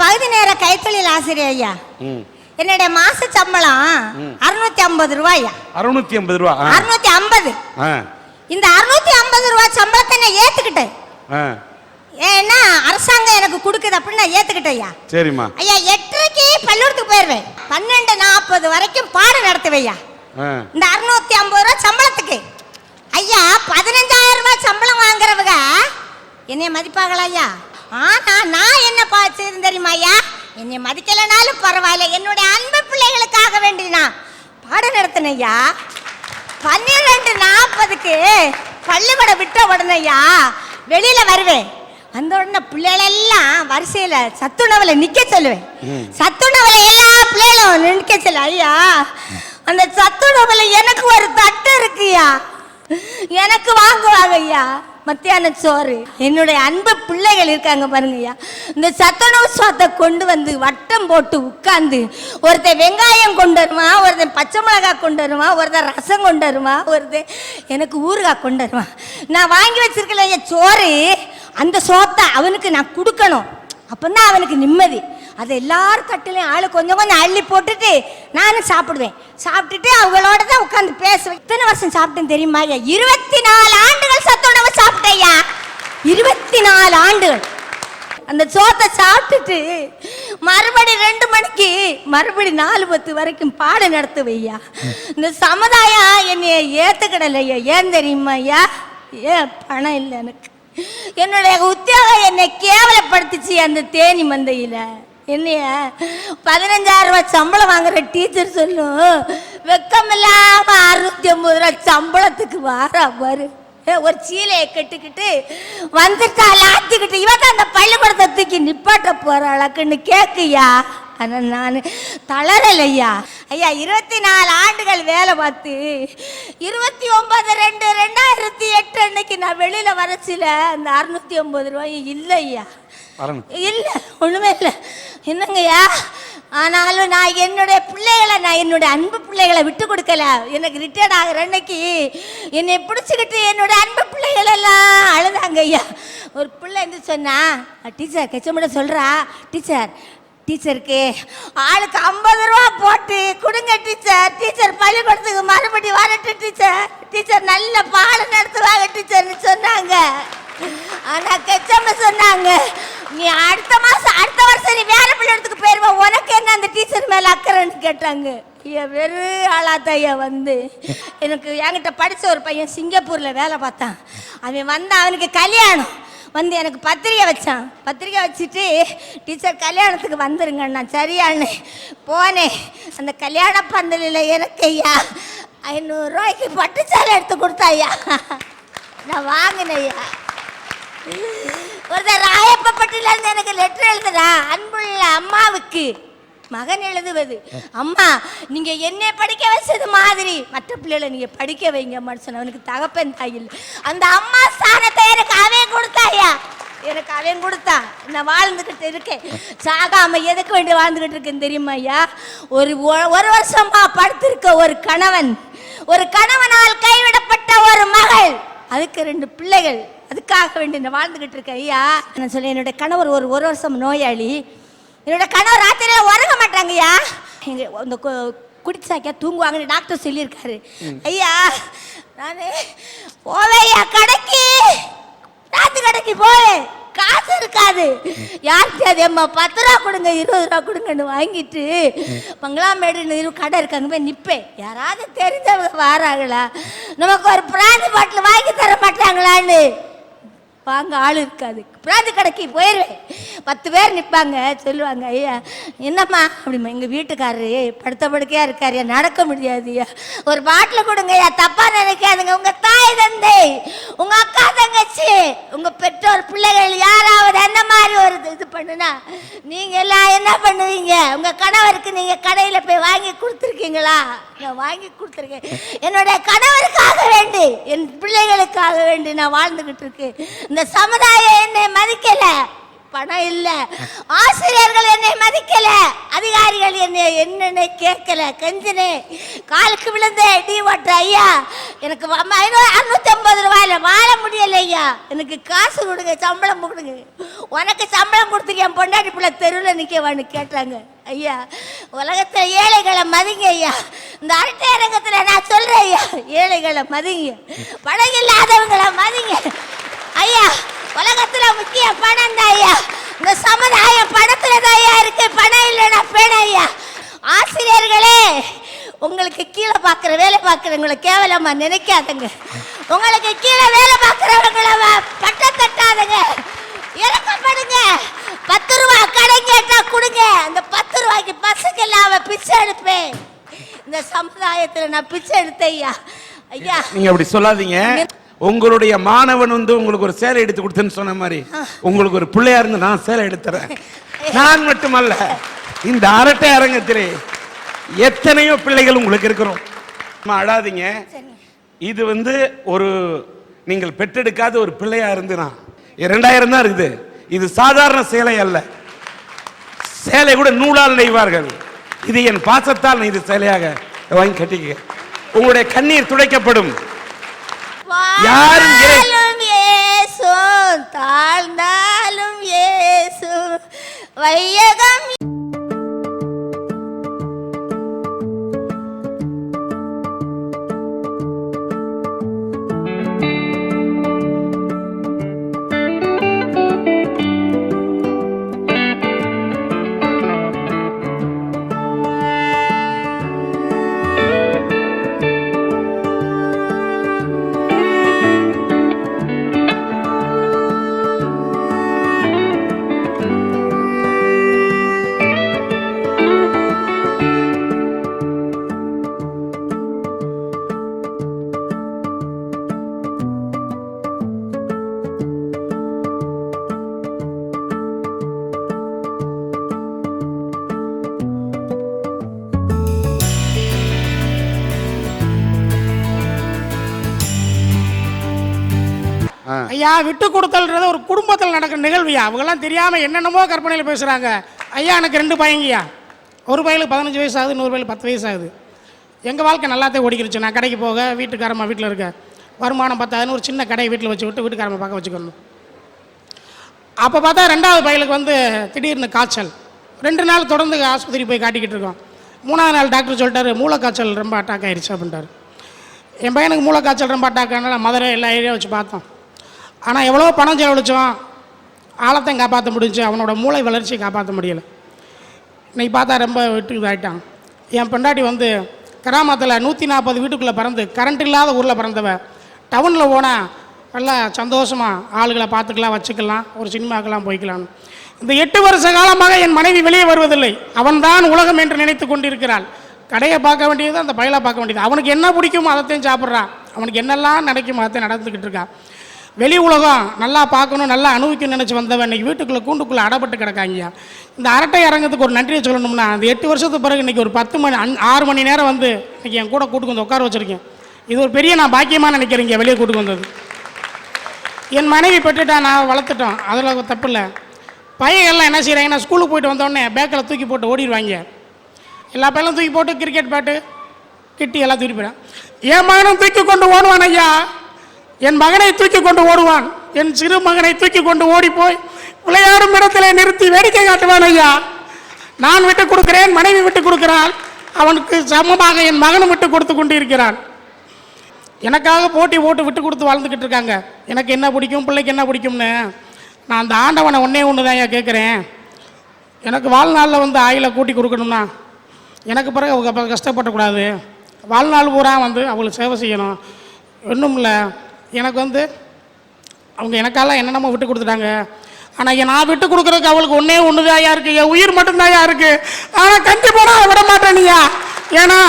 பகுதி நேர கைத்தொழில் ஆசிரியர் ஐயா. என்னுடைய மாச சம்பளம் அறுநூத்தி ஐம்பது ரூபாயா அறுநூத்தி ஐம்பது ரூபா அறுநூத்தி ஐம்பது. இந்த அறுநூத்தி ஐம்பது ரூபாய் சம்பளத்தை நான் ஏத்துக்கிட்டேன் ஏன்னா அரசாங்கம் எனக்கு கொடுக்குது அப்படின்னு நான் ஏத்துக்கிட்டேன் ஐயா. சரிம்மா. ஐயா எட்டரைக்கு பள்ளிக்கூடத்துக்கு போயிடுவேன் பன்னெண்டு நாற்பது வரைக்கும் பாடம் நடத்துவையா இந்த அறுநூத்தி ஐம்பது ரூபா சம்பளத்துக்கு. ஐயா பதினஞ்சாயிரம் ரூபாய் சம்பளம் வாங்குறவங்க என்னைய மதிப்பாங்களா ஐயா? ஆனா நான் என்ன பா செய்தேன் தெரியுமா ஐயா? என்னை மதிக்கலைனாலும் பரவாயில்ல. என்னுடைய அன்பு பிள்ளைகளுக்காக வேண்டி நான் பாடம் நடத்தினேன் ஐயா. பன்னிரெண்டு நாற்பதுக்கு பள்ளிக்கூடம் விட்ட உடனே ஐயா வெளியில வருவேன். வந்த உடனே பிள்ளைகளெல்லாம் வரிசையில சத்துணவுல நிக்க சொல்லுவேன். சத்துணவுல எல்லா பிள்ளைகளும் நிக்க சொல்ல ஐயா அந்த சத்துணவுல எனக்கு ஒரு தட்டு இருக்குயா எனக்கு வாங்குவாங்க ஐயா. மத்தியான சோறு. என்னுடைய அன்பு பிள்ளைகள் இருக்காங்க பாருங்க ஐயா இந்த சத்துணவு சோத்தை கொண்டு வந்து வட்டம் போட்டு உட்கார்ந்து ஒருத்தன் வெங்காயம் கொண்டு வருவான் ஒருத்தன் பச்சை மிளகாய் கொண்டு வருவான் ஒருத்தன் ரசம் கொண்டு வருவான் ஒருத்தன் எனக்கு ஊறுகாய் கொண்டு வருவான் நான் வாங்கி வச்சிருக்கல ஐயா சோறு? அந்த சோத்தை அவனுக்கு நான் கொடுக்கணும். அப்பதான் அவனுக்கு நிம்மதி. அது எல்லாரும் கட்டிலையும் ஆளு கொஞ்சம் கொஞ்சம் அள்ளி போட்டுட்டு நானும் சாப்பிடுவேன். சாப்பிட்டுட்டு அவங்களோட தான் உட்காந்து பேசுவேன். இத்தனை வருஷம் சாப்பிட்டேன் தெரியுமா ஐயா? இருபத்தி நாலு ஆண்டுகள் சத்துணவு சாப்பிட்டேயா இருபத்தி நாலு ஆண்டுகள். அந்த சோத்தை சாப்பிட்டுட்டு மறுபடி ரெண்டு மணிக்கு மறுபடி நாலு பத்து வரைக்கும் பாடம் நடத்துவையா இந்த சமுதாயம் என்னைய ஏத்துக்கிடலையா ஏன் தெரியுமா ஐயா? ஏன் பணம் இல்லை எனக்கு. என்னுடைய உத்தியோகம் என்னை கேவலப்படுத்துச்சு அந்த தேனி மந்தையில். என்னைய? பதினஞ்சாயிரம் ரூபாய் சம்பளம் வாங்குற டீச்சர் சொல்லும் வெக்கமில்லாம அறுநூத்தி ஐம்பது ரூபாய் சம்பளத்துக்கு வாரா பாரு ஒரு சீலையை கட்டிக்கிட்டு வந்துட்டா லாத்திக்கிட்டு இவன் அந்த பள்ளிக்கூடத்தை தூக்கி நிப்பாட்ட போறாளக்குன்னு கேக்குயா ஆனால் நான் தளரலையா ஐயா இருபத்தி நாலு ஆண்டுகள் வேலை பார்த்து இருபத்தி ஒன்பது ரெண்டு ரெண்டாயிரத்தி எட்டு அன்னைக்கு நான் வெளியில் வரச்சில அந்த அறுநூத்தி ஒன்பது ரூபாய் இல்லையா வரணும் இல்ல ஒண்ணுமே என்னங்கய்யா? ஆனாலும் நான் என்னுடைய பிள்ளைகளை நான் என்னுடைய அன்பு பிள்ளைகளை விட்டு கொடுக்கல. எனக்கு ரிட்டையர்ட் ஆகிற அன்னைக்கு என்னை பிடிச்சிக்கிட்டு என்னுடைய அன்பு பிள்ளைகள் எல்லாம் அழுதாங்க ஐயா ஒரு பிள்ளை இருந்து சொன்னா டீச்சர் கச்சமிட சொல்றா டீச்சர் டீச்சருக்கு ஆளுக்கு ஐம்பது ரூபா போட்டு கொடுங்க டீச்சர். டீச்சர் பள்ளிக்கூடத்துக்கு மறுபடி வரட்டு டீச்சர். டீச்சர் நல்ல பாடம் நடத்துவாங்க டீச்சர்னு சொன்னாங்க. ஆனால் கெச்சம்ம சொன்னாங்க நீ அடுத்த மாசம் அடுத்த வருஷம் நீ வேற பள்ளிக்கூடத்துக்கு போயிருவ உனக்கு என்ன அந்த டீச்சர் மேல அக்கறைன்னு கேட்டாங்க. ஐயா வெறு ஆளாத்தையா வந்து. எனக்கு என்கிட்ட படித்த ஒரு பையன் சிங்கப்பூரில் வேலை பார்த்தான். அவன் வந்து அவனுக்கு கல்யாணம். வந்து எனக்கு பத்திரிக்கை வச்சான். பத்திரிக்கை வச்சுட்டு டீச்சர் கல்யாணத்துக்கு வந்துருங்கண்ணா நான் சரியான்னு போனேன் அந்த கல்யாண பந்தலில் எனக்கு ஐயா ஐநூறுரூவாய்க்கு பட்டுச்சாலை எடுத்து கொடுத்தாய்யா நான் வாங்கினேன் ஐயா. ஒருத்தர் ராய இருந்து எனக்கு லெட்டர் எழுதுறா? அன்புள்ள அம்மாவுக்கு. மகன் எழுதுவது. அம்மா நீங்க என்னை படிக்க வச்சது மாதிரி. மற்ற பிள்ளைகளை நீங்க படிக்க வைங்க மனுஷன் அவனுக்கு தகப்பன் தாயில் அந்த அம்மா ஸ்தானத்தை எனக்கு அவன் கொடுத்தாயா? எனக்கு அவன் கொடுத்தா. நான் வாழ்ந்துகிட்டு இருக்கேன். சாகாம எதுக்கு வேண்டி வாழ்ந்துகிட்டு இருக்கேன் தெரியுமா ஐயா? ஒரு ஒ- ஒரு வருஷமா படுத்திருக்க ஒரு கணவன் ஒரு கணவனால் கைவிடப்பட்ட ஒரு மகள். அதுக்கு ரெண்டு பிள்ளைகள். அதுக்காக வேண்டி நான் வாழ்ந்துகிட்டு இருக்கேன் ஐயா. நான் சொல்ல என்னோட கணவர் ஒரு ஒரு வருஷம் நோயாளி. என்னோட கணவர் ராத்திரியில உறங்க மாட்டாங்கய்யா எங்க இந்த கு- குடிச்சாக்கியா தூங்குவாங்கன்னு டாக்டர் சொல்லியிருக்காரு. ஐயா நான் போவேயா கடைக்கு. ராத்து கடைக்கு போவேன். காசு இருக்காது. யார்கிட்ட அம்மா பத்து ரூபா கொடுங்க இருபது ரூபா கொடுங்கன்னு வாங்கிட்டு பங்களாமேடுன்னு இரு கடை இருக்காங்க போய் நிற்பேன் யாராவது தெரிஞ்சவங்க வராங்களா? நமக்கு ஒரு பிராந்தி பாட்டில் வாங்கி தர மாட்டாங்களான்னு. வாங்க ஆள் இருக்காது. பிராந்து கடைக்கு போயிடுவேன் பத்து பேர் நிற்பாங்க சொல்லுவாங்க ஐயா என்னம்மா? அப்படிமா எங்கள் வீட்டுக்காரரு படுத்த படுக்கையாக இருக்காருயா நடக்க முடியாது ஐயா. ஒரு பாட்டில் கொடுங்கய்யா தப்பாக நினைக்காதுங்க. உங்கள் தாய் தந்தை உங்கள் அக்கா தங்கச்சி உங்கள் பெற்றோர் பிள்ளைகள் யாராவது அந்த மாதிரி ஒரு இது- இது பண்ணுனா நீங்கள் எல்லாம் என்ன பண்ணுவீங்க? உங்கள் கணவருக்கு நீங்கள் கடையில் போய் வாங்கி கொடுத்துருக்கீங்களா? நான் வாங்கி கொடுத்துருக்கேன். என்னுடைய கணவருக்காக வேண்டி என் பிள்ளைகளுக்காக வேண்டி நான் வாழ்ந்துகிட்டு இருக்கேன். இந்த சமுதாயம் என்னை மதிக்கலை. பணம் இல்ல. ஆசிரியர்கள் என்னை மதிக்கல. அதிகாரிகள் என்னை என்னென்ன கேட்கல. கெஞ்சினே. காலுக்கு விழுந்தே டீ ஓட்ட ஐயா. எனக்கு அறுநூத்தி ஐம்பது ரூபாயில வாழ முடியல ஐயா. எனக்கு காசு கொடுங்க சம்பளம் கொடுங்க. உனக்கு சம்பளம் கொடுத்துருக்க என் பொண்டாட்டி பிள்ளை தெருவில் நிற்கவான்னு கேட்டாங்க. ஐயா உலகத்தில் ஏழைகளை மதிங்க ஐயா. இந்த அரட்டை அரங்கத்தில் நான் சொல்றேன் ஐயா. ஏழைகளை மதிங்க. பணம் இல்லாதவங்களை மதிங்க. ஐயா உலகத்துல முக்கிய பணம் தான் ஐயா. இந்த சமுதாயம் பணத்துல தான் ஐயா இருக்கு. பணம் இல்லைன்னா பேணம் ஐயா. ஆசிரியர்களே உங்களுக்கு கீழே பார்க்குற வேலை பார்க்குறவங்களை கேவலமா நினைக்காதங்க. உங்களுக்கு கீழே வேலை பார்க்குறவங்கள பட்டம் தட்டாதங்க இறக்கப்படுங்க. பத்து ரூபா கடன் கேட்டா கொடுங்க. அந்த பத்து ரூபாய்க்கு பஸ்ஸுக்கெல்லாம் அவன் பிச்சை எடுப்பேன். இந்த சமுதாயத்துல நான் பிச்சை எடுத்தேன் ஐயா. ஐயா. நீங்க அப்படி சொல்லாதீங்க. உங்களுடைய மாணவன் வந்து உங்களுக்கு ஒரு சேலை எடுத்து கொடுத்தேன்னு சொன்ன மாதிரி உங்களுக்கு ஒரு பிள்ளையா இருந்து நான் சேலை எடுத்துறேன். நான் மட்டுமல்ல இந்த அரட்டை அரங்கத்திலே எத்தனையோ பிள்ளைகள் உங்களுக்கு இருக்கிறோம். அழாதீங்க. இது வந்து ஒரு நீங்கள் பெற்றெடுக்காத ஒரு பிள்ளையா இருந்து நான். இரண்டாயிரம் தான் இருக்குது. இது சாதாரண சேலை அல்ல. சேலை கூட நூலால் நெய்வார்கள். இது என் பாசத்தால் நெய்த சேலையாக வாங்கி கட்டிக்க உங்களுடைய கண்ணீர் துடைக்கப்படும். யாரும் தாழ்ந்தாலும் ஏசு வையகம் ஐயா விட்டு கொடுத்தல்ன்றது ஒரு குடும்பத்தில் நடக்கிற நிகழ்வியா? அவங்கெல்லாம் தெரியாமல் என்னென்னமோ கற்பனையில் பேசுகிறாங்க ஐயா எனக்கு ரெண்டு பையங்கய்யா. ஒரு பையலுக்கு பதினஞ்சு வயசு ஆகுது இன்னொரு பையலுக்கு பத்து வயசு ஆகுது. எங்கள் வாழ்க்கை நல்லாத்தே ஓடிக்கிருச்சு. நான் கடைக்கு போக வீட்டுக்காரம்மா வீட்டில் இருக்க வருமானம் பத்தாதுன்னு ஒரு சின்ன கடையை வீட்டில் வச்சு விட்டு வீட்டுக்காரம்மா பார்க்க வச்சுக்கணும். அப்போ பார்த்தா ரெண்டாவது பையலுக்கு வந்து திடீர்னு காய்ச்சல். ரெண்டு நாள் தொடர்ந்து ஆஸ்பத்திரி போய் காட்டிக்கிட்டு இருக்கோம். மூணாவது நாள் டாக்டர் சொல்லிட்டாரு மூளைக்காய்ச்சல் ரொம்ப அட்டாக் ஆயிடுச்சு அப்படின்ட்டார். என் பையனுக்கு மூளைக்காய்ச்சல் ரொம்ப அட்டாக் ஆனால் மதுரை எல்லா ஏரியாவும் வச்சு பார்த்தோம். ஆனால் எவ்வளோ பணம் செலவழித்தோம் ஆழத்தையும் காப்பாற்ற முடிஞ்சு அவனோட மூளை வளர்ச்சியை காப்பாற்ற முடியலை. இன்னைக்கு பார்த்தா ரொம்ப விட்டு இதாகிட்டான் என் பெண்டாட்டி வந்து கிராமத்தில் நூற்றி நாற்பது வீட்டுக்குள்ளே பிறந்து கரண்ட் இல்லாத ஊரில் பிறந்தவ. டவுனில் போனால் நல்லா சந்தோஷமாக ஆளுகளை பார்த்துக்கலாம் வச்சுக்கலாம் ஒரு சினிமாக்கெல்லாம் போய்க்கலாம்னு. இந்த எட்டு வருஷ காலமாக என் மனைவி வெளியே வருவதில்லை. அவன்தான் உலகம் என்று நினைத்து கொண்டிருக்கிறாள். கடையை பார்க்க வேண்டியது அந்த பயலை பார்க்க வேண்டியது. அவனுக்கு என்ன பிடிக்குமோ அதைத்தையும் சாப்பிட்றான். அவனுக்கு என்னெல்லாம் நினைக்குமோ அதை நடந்துக்கிட்டு இருக்கான் வெளி உலகம் நல்லா பார்க்கணும் நல்லா அனுபவிக்கணும்னு நினச்சி வந்தவன் இன்றைக்கி வீட்டுக்குள்ளே கூண்டுக்குள்ளே அடப்பட்டு கிடக்காங்க. இந்த அரட்டை அரங்கத்துக்கு ஒரு நன்றியை சொல்லணும்னா அந்த எட்டு வருஷத்துக்கு பிறகு இன்றைக்கி ஒரு பத்து மணி அஞ் ஆறு மணி நேரம் வந்து இன்றைக்கி என் கூட கூட்டுக்கு வந்து உட்கார வச்சிருக்கேன். இது ஒரு பெரிய நான் பாக்கியமாக நினைக்கிறேங்க வெளியே கூட்டுக்கு வந்தது. என் மனைவி பெற்றுட்டா நான் வளர்த்துட்டோம். அதில் தப்பு இல்லை. பையன் எல்லாம் என்ன செய்கிறாங்கன்னா ஸ்கூலுக்கு போயிட்டு வந்தோடனே பேக்கில் தூக்கி போட்டு ஓடிடுவாங்க. எல்லா பையனும் தூக்கி போட்டு கிரிக்கெட் பேட்டு கிட்டி எல்லாம் தூக்கி போயிடும் என் மகனும் தூக்கி கொண்டு ஓடுவான் ஐயா. என் மகனை தூக்கி கொண்டு ஓடுவான். என் சிறு மகனை தூக்கி கொண்டு ஓடி போய் விளையாடும் இடத்துல நிறுத்தி வேடிக்கை காட்டுவான் ஐயா. நான் விட்டு கொடுக்கிறேன் மனைவி விட்டு கொடுக்கிறாள். அவனுக்கு சமமாக என் மகனும் விட்டு கொடுத்து கொண்டு இருக்கிறான் எனக்காக போட்டி போட்டு விட்டு கொடுத்து வாழ்ந்துக்கிட்டு இருக்காங்க. எனக்கு என்ன பிடிக்கும் பிள்ளைக்கு என்ன பிடிக்கும்னு? நான் அந்த ஆண்டவனை ஒன்றே ஒன்று தான் ஐயா கேட்குறேன். எனக்கு வாழ்நாளில் வந்து ஆயில கூட்டி கொடுக்கணும்னா எனக்கு பிறகு அவங்க கஷ்டப்படக்கூடாது. வாழ்நாள் பூரா வந்து அவங்களுக்கு சேவை செய்யணும். ஒன்றும் இல்லை. எனக்கு வந்து அவங்க எனக்கெல்லாம் என்னென்னமோ விட்டு கொடுத்துட்டாங்க. ஆனால் நான் விட்டு கொடுக்குறதுக்கு அவளுக்கு ஒன்றே ஒன்று தாயா இருக்குது என் உயிர் மட்டும்தாயா இருக்குது ஆனால் கண்டிப்பாக நான் விட மாட்டேனியா ஏன்னா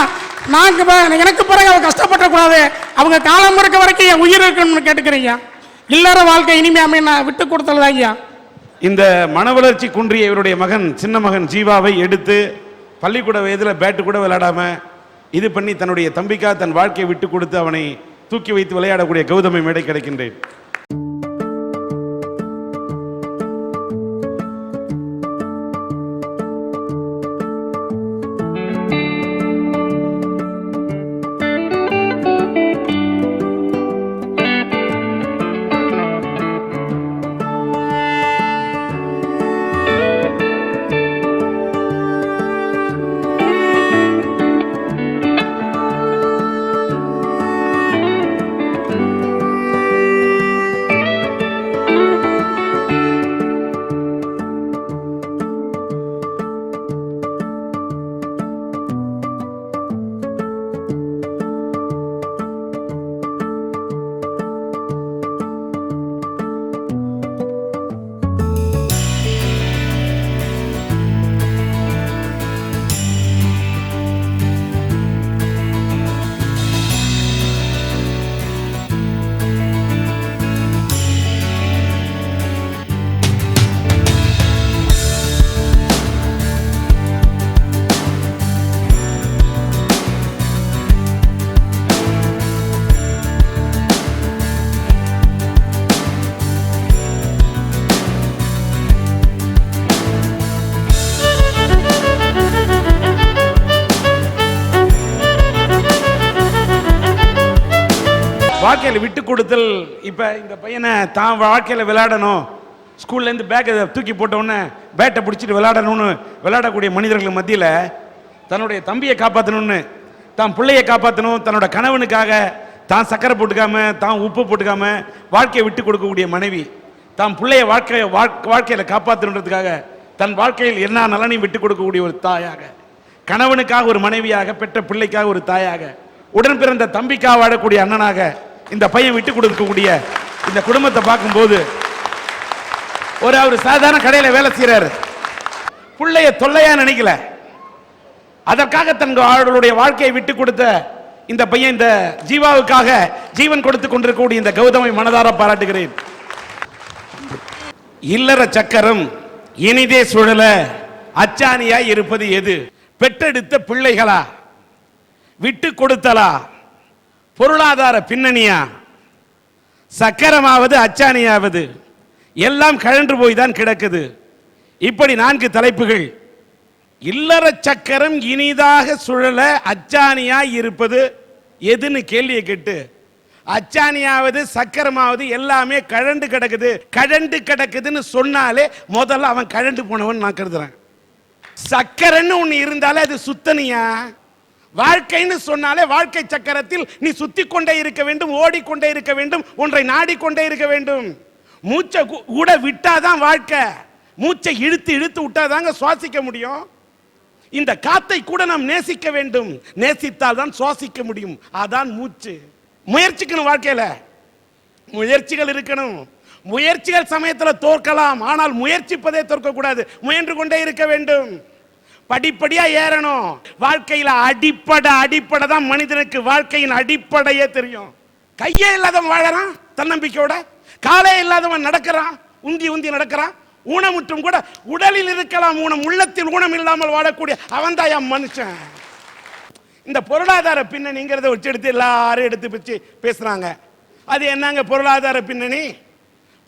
நான் இப்ப- எனக்கு பிறகு அவள் கஷ்டப்படக்கூடாது. அவங்க காலம் இருக்க வரைக்கும் என் உயிர் இருக்கணும்னு கேட்டுக்கிறேன் இல்லற வாழ்க்கை இனிமே அமைய நான் விட்டு கொடுத்தல ஐயா இந்த மன வளர்ச்சி குன்றிய இவருடைய மகன் சின்ன மகன் ஜீவாவை எடுத்து பள்ளிக்கூட வயதில் பேட்டு கூட விளையாடாமல் இது பண்ணி தன்னுடைய தம்பிக்கா தன் வாழ்க்கையை விட்டு கொடுத்து அவனை தூக்கி வைத்து விளையாடக்கூடிய கௌதமை மேடை கிடைக்கின்றேன். வாழ்க்கையில் விட்டு கொடுத்தல் இப்போ இந்த பையனை தான் வாழ்க்கையில் விளையாடணும். ஸ்கூல்லேருந்து பேக்கை தூக்கி போட்டவுடனே பேட்டை பிடிச்சிட்டு விளையாடணும்னு விளையாடக்கூடிய மனிதர்கள் மத்தியில் தன்னுடைய தம்பியை காப்பாற்றணும்னு தான் பிள்ளையை காப்பாற்றணும் தன்னோட கணவனுக்காக தான் சக்கரை போட்டுக்காம தான் உப்பு போட்டுக்காம வாழ்க்கையை விட்டு கொடுக்கக்கூடிய மனைவி தான் பிள்ளைய வாழ்க்கையை வாழ்- காப்பாற்றணுன்றதுக்காக தன் வாழ்க்கையில் எல்லா நலனையும் விட்டு கொடுக்கக்கூடிய ஒரு தாயாக கணவனுக்காக ஒரு மனைவியாக பெற்ற பிள்ளைக்காக ஒரு தாயாக உடன் பிறந்த தம்பிக்காக வாழக்கூடிய அண்ணனாக இந்த பையன் விட்டு கொடுக்கக்கூடிய இந்த குடும்பத்தை பார்க்கும்போது ஒரு அவர் சாதாரண கடையில வேலை செய்யறாரு பிள்ளைய தொல்லையா நினைக்கல. அதற்காக தன் அவர்களுடைய வாழ்க்கையை விட்டு கொடுத்த இந்த பையன் இந்த ஜீவாவுக்காக ஜீவன் கொடுத்து கொண்டிருக்கக்கூடிய இந்த கௌதமை மனதார பாராட்டுகிறேன். இல்லற சக்கரம் இனிதே சுழல அச்சாணியாய் இருப்பது எது? பெற்றெடுத்த பிள்ளைகளா? விட்டு கொடுத்தலா? பொருளாதார பின்னணியா? சக்கரமாவது அச்சாணியாவது எல்லாம் கழன்று போய் தான் கிடக்குது. இப்படி நான்கு தலைப்புகள். இல்லற சக்கரம் இனிதாக சுழல அச்சாணியாய் இருப்பது எதுன்னு கேள்வியை கேட்டு அச்சாணியாவது சக்கரமாவது எல்லாமே கழண்டு கிடக்குது. கழண்டு கிடக்குதுன்னு சொன்னாலே முதல்ல அவன் கழண்டு போனவன் நான் கருதுறேன். சக்கரன்னு ஒன்று இருந்தாலே அது சுத்தனியா? வாழ்க்கைன்னு சொன்னாலே வாழ்க்கை சக்கரத்தில் நீ சுத்தி கொண்டே இருக்க வேண்டும் ஓடிக்கொண்டே இருக்க வேண்டும் ஒன்றை நாடிக்கொண்டே இருக்க வேண்டும். மூச்சை கூட விட்டாதான் வாழ்க்கை. மூச்சை இழுத்து இழுத்து விட்டாதாங்க சுவாசிக்க முடியும். இந்த காத்தை கூட நாம் நேசிக்க வேண்டும். நேசித்தால் தான் சுவாசிக்க முடியும். அதான் மூச்சு. முயற்சிக்கணும் வாழ்க்கையில. முயற்சிகள் இருக்கணும். முயற்சிகள் சமயத்தில் தோற்கலாம். ஆனால் முயற்சிப்பதே தோற்கக்கூடாது. முயன்று கொண்டே இருக்க வேண்டும். படிப்படியா ஏறணும். வாழ்க்கையில அடிப்படை அடிப்படை தான் மனிதனுக்கு வாழ்க்கையின் அடிப்படையே தெரியும். கையே இல்லாதவன் வாழறான் தன்னம்பிக்கையோட. காலே இல்லாதவன் நடக்கிறான் உந்தி உந்தி நடக்கிறான். ஊனமுற்றும் கூட உடலில் இருக்கலாம் ஊனம். உள்ளத்தில் ஊனம் இல்லாமல் வாழக்கூடிய அவன்தாயா மனுஷன். இந்த பொருளாதார பின்னணிங்கிறத வச்சு எடுத்து எல்லாரும் எடுத்து வச்சு பேசுறாங்க. அது என்னங்க பொருளாதார பின்னணி?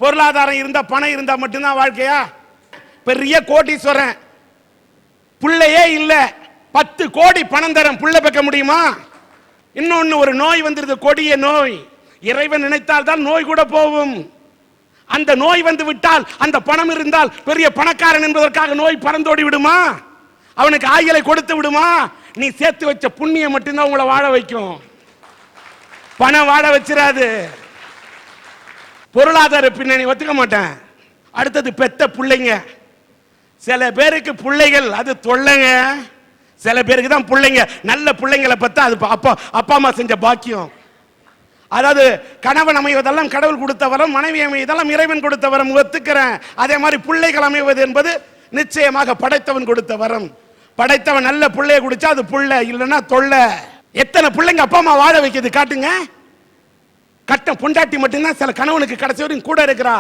பொருளாதாரம் இருந்தா பணம் இருந்தா மட்டும்தான் வாழ்க்கையா? பெரிய கோட்டீஸ்வரன். பிள்ளையே இல்லை. பத்து கோடி பணம் தரேன். புள்ள பெக்க முடியுமா? இன்னொன்னு ஒரு நோய் வந்துருது. கொடிய நோய். இறைவன் நினைத்தால் தான் நோய் கூட போகும். அந்த நோய் வந்து விட்டால் அந்த பணம் இருந்தால் பெரிய பணக்காரன் என்பதற்காக நோய் பறந்தோடி விடுமா? அவனுக்கு ஆய்களை கொடுத்து விடுமா? நீ சேர்த்து வச்ச புண்ணியம் மட்டும்தான் உங்களை வாழ வைக்கும். பணம் வாழ வச்சிடாது பொருளாதார பின்னணி ஒத்துக்க மாட்டேன். அடுத்தது பெத்த பிள்ளைங்க. சில பேருக்கு பிள்ளைகள் அது தொல்லைங்க. சில பேருக்கு தான் பிள்ளைங்க. நல்ல பிள்ளைங்களை பார்த்தா அது அப்பா அப்பா அம்மா செஞ்ச பாக்கியம். அதாவது கணவன் அமைவதெல்லாம் கடவுள் கொடுத்த வரம் மனைவி அமைவதெல்லாம் இறைவன் கொடுத்த வரம் ஒத்துக்கிறேன். அதே மாதிரி பிள்ளைகள் அமைவது என்பது நிச்சயமாக படைத்தவன் கொடுத்த வரம் படைத்தவன் நல்ல பிள்ளைய குடிச்சா அது புள்ள இல்லைன்னா தொல்லை. எத்தனை பிள்ளைங்க அப்பா அம்மா வாழ வைக்கிறது காட்டுங்க. கட்ட பொண்டாட்டி மட்டும்தான் சில கணவனுக்கு கடைசி வரையும் கூட இருக்கிறா.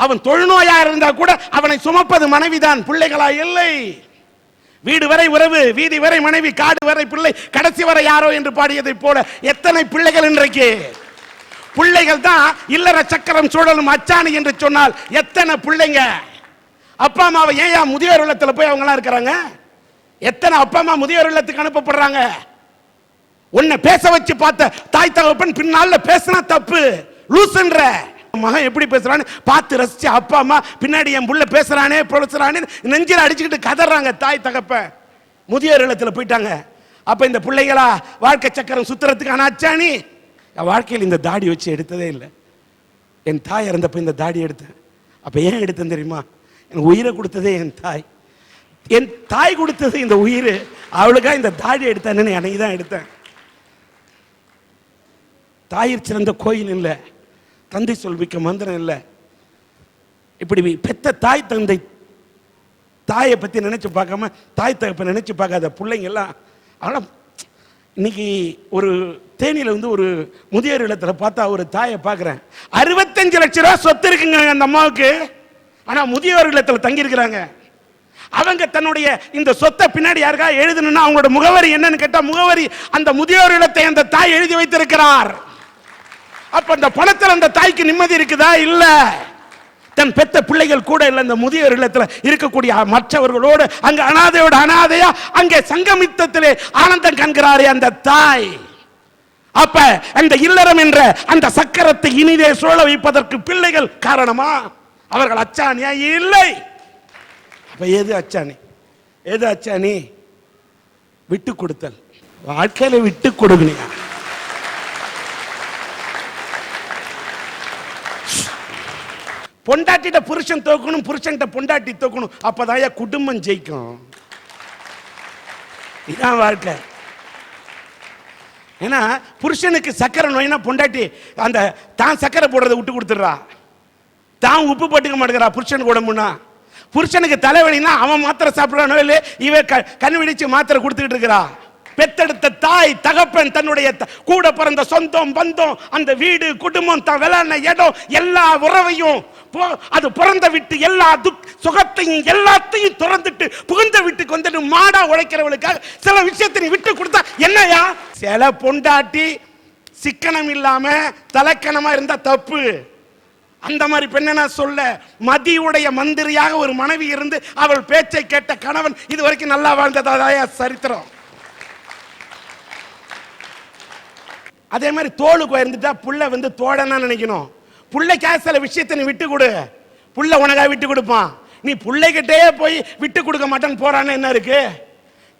அவன் தொழுநோயா இருந்தா கூட அவனை சுமப்பது மனைவிதான். பிள்ளைகளா இல்லை. வீடு வரை உறவு வீதி வரை மனைவி காடு வரை பிள்ளை கடைசி வரை யாரோ என்று பாடியதை போல எத்தனை பிள்ளைகள் இன்றைக்கு? பிள்ளைகள் தான் இல்லற சக்கரம் சூழலும் அச்சாணி என்று சொன்னால் எத்தனை பிள்ளைங்க? அப்பா அம்மாவை ஏன் முதியோர் இல்லத்தில் போய் அவங்களாம் இருக்கிறாங்க? எத்தனை அப்பா அம்மா முதியோர் இல்லத்துக்கு அனுப்பப்படுறாங்க? உன்னை பேச வச்சு பார்த்த தாய் தகப்பன் பின்னால பேசினா தப்பு. லூசுன்ற. மகன் எப்படி பேசுறான்னு பார்த்து ரசிச்சு அப்பா அம்மா பின்னாடி என் புள்ள பேசுறானே பொழுசுறானே நெஞ்சில் அடிச்சுக்கிட்டு கதறாங்க தாய் தகப்ப. முதியோர் இல்லத்துல போயிட்டாங்க. அப்ப இந்த பிள்ளைகளா வாழ்க்கை சக்கரம் சுத்துறதுக்கான அனாச்சானி என் வாழ்க்கையில் இந்த தாடி வச்சு எடுத்ததே இல்லை. என் தாய் இறந்தப்ப இந்த தாடி எடுத்தேன். அப்ப ஏன் எடுத்தேன் தெரியுமா? எனக்கு உயிரை கொடுத்ததே என் தாய். என் தாய் கொடுத்தது இந்த உயிர். அவளுக்காக இந்த தாடி எடுத்தேன்னு அன்னைக்கு தான் எடுத்தேன். தாயிற் சிறந்த கோயில் இல்லை. தந்தை சொல்விக்க மந்திரம் இல்லை. இப்படி பெத்த தாய் தந்தை தாயை பற்றி நினச்சி பார்க்காம தாய் தகப்ப நினச்சி பார்க்காத பிள்ளைங்க எல்லாம் அதெல்லாம் இன்னைக்கு ஒரு தேனியில் வந்து ஒரு முதியோர் இல்லத்தில் பார்த்தா ஒரு தாயை பார்க்குறேன். அறுபத்தஞ்சு லட்ச ரூபா சொத்து இருக்குங்க அந்த அம்மாவுக்கு. ஆனால் முதியோர் இல்லத்தில் தங்கியிருக்கிறாங்க. அவங்க தன்னுடைய இந்த சொத்தை பின்னாடி யாருக்கா எழுதணும்னா அவங்களோட முகவரி என்னன்னு கேட்டால் முகவரி அந்த முதியோர் இல்லத்தை அந்த தாய் எழுதி வைத்திருக்கிறார். அப்ப அந்த பணத்தில் அந்த தாய்க்கு நிம்மதி இருக்குதா? இல்ல. தன் பெத்த பிள்ளைகள் கூட இல்ல இந்த முதியோர் இல்லத்துல இருக்கக்கூடிய மற்றவர்களோடு அங்க அனாதையோட அனாதையா அங்கே சங்கமித்தத்திலே ஆனந்தம் காண்கிறாரே அந்த தாய். அப்ப அந்த இல்லறம் என்ற அந்த சக்கரத்தை இனிதே சூழ வைப்பதற்கு பிள்ளைகள் காரணமா? அவர்கள் அச்சாணியா இல்லை. அப்ப எது அச்சாணி? எது அச்சாணி? விட்டு கொடுத்தல். வாழ்க்கையில விட்டு கொடுக்கணியா பொண்டாட்டிட்ட புருஷன் தோக்கணும் புருஷன்கிட்ட பொண்டாட்டி தோக்கணும். அப்பதான் குடும்பம் ஜெயிக்கும். இதான் வாழ்க்கை. ஏன்னா புருஷனுக்கு சக்கரை நோய்னா பொண்டாட்டி அந்த தான் சக்கரை போடுறதை விட்டு கொடுத்துடுறா. தான் உப்பு போட்டுக்க மாட்டேங்கிறா புருஷனுக்கு உடம்புனா. புருஷனுக்கு தலைவலினா அவன் மாத்திரை சாப்பிடுறானோ இல்லை இவ க- கண் விழிச்சு மாத்திரை கொடுத்துக்கிட்டு இருக்கிறா. பெத்தெடுத்த தாய் தகப்பன் தன்னுடைய த- கூட பிறந்த சொந்தம் பந்தம் அந்த வீடு குடும்பம் தான் விளையாடின இடம் எல்லா உறவையும் போ- அது பிறந்த விட்டு எல்லா துக் சுகத்தையும் எல்லாத்தையும் திறந்துட்டு புகுந்த வீட்டுக்கு வந்துட்டு மாடா உழைக்கிறவளுக்காக சில விஷயத்தை நீ விட்டு கொடுத்தா என்னையா சில பொண்டாட்டி சிக்கனம் இல்லாம தலக்கணமா இருந்தா தப்பு. அந்த மாதிரி பெண்ணனா சொல்ல மதியுடைய மந்திரியாக ஒரு மனைவி இருந்து அவள் பேச்சை கேட்ட கணவன் இது வரைக்கும் நல்லா வாழ்ந்ததாதாயா சரித்திரம். அதே மாதிரி தோளுக்கு உயர்ந்துட்டா புள்ள வந்து தோழனா நினைக்கணும். புள்ளைக்காக சில விஷயத்தை நீ விட்டு கொடு. புள்ள உனக்காக விட்டு கொடுப்பான். நீ பிள்ளைகிட்டே போய் விட்டு கொடுக்க மாட்டேன்னு போறான்னு என்ன இருக்கு?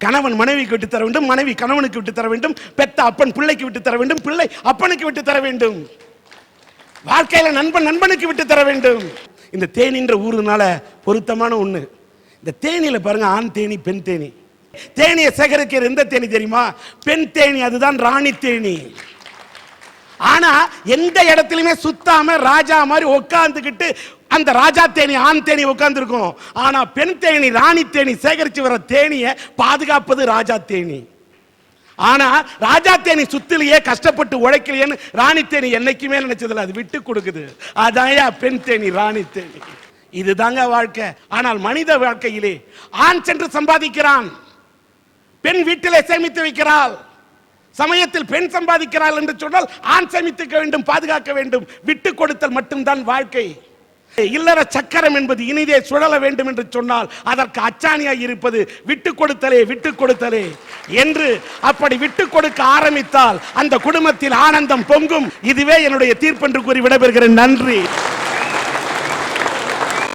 கணவன் மனைவிக்கு விட்டு தர வேண்டும் மனைவி கணவனுக்கு விட்டு தர வேண்டும் பெத்த அப்பன் பிள்ளைக்கு விட்டு தர வேண்டும் பிள்ளை அப்பனுக்கு விட்டு தர வேண்டும். வாழ்க்கையில நண்பன் நண்பனுக்கு விட்டு தர வேண்டும். இந்த தேனின்ற ஊருனால பொருத்தமான ஒண்ணு. இந்த தேனியில பாருங்க ஆண் தேனி பெண் தேனி. தேனியை சேகரிக்கிற எந்த தேனி தெரியுமா? பெண் தேனி அதுதான் ராணி தேனி. ஆனா எந்த இடத்துலயுமே சுத்தாம ராஜா மாதிரி உட்காந்துக்கிட்டு அந்த ராஜா தேனி ஆண் தேனி உட்கார்ந்து இருக்கும் ஆனா பெண் தேனி ராணி தேனி சேகரிச்சு வர தேனியை பாதுகாப்பது ராஜா தேனி. ஆனா ராஜா தேனி சுத்திலேயே கஷ்டப்பட்டு உழைக்கலையேன்னு ராணி தேனி என்னைக்குமே நினைச்சதில்ல. அது விட்டு கொடுக்குது. அதான் பெண் தேனி ராணி தேனி. இதுதாங்க வாழ்க்கை. ஆனால் மனித வாழ்க்கையிலே ஆண் சென்று சம்பாதிக்கிறான். பெண் வீட்டிலே சேமித்து வைக்கிறாள். சமயத்தில் பெண் சம்பாதிக்கிறாள் என்று சொன்னால் ஆண் சேமித்துக்க வேண்டும் பாதுகாக்க வேண்டும். விட்டு கொடுத்தல் மட்டும்தான் வாழ்க்கை. இல்லற சக்கரம் என்பது இனிதே சுழல வேண்டும் என்று சொன்னால் அதற்கு அச்சாணியாய் இருப்பது விட்டு கொடுத்தலே விட்டு கொடுத்தலே. என்று அப்படி விட்டு கொடுக்க ஆரம்பித்தால் அந்த குடும்பத்தில் ஆனந்தம் பொங்கும். இதுவே என்னுடைய தீர்ப்பென்று கூறி விடைபெறுகிறேன். நன்றி.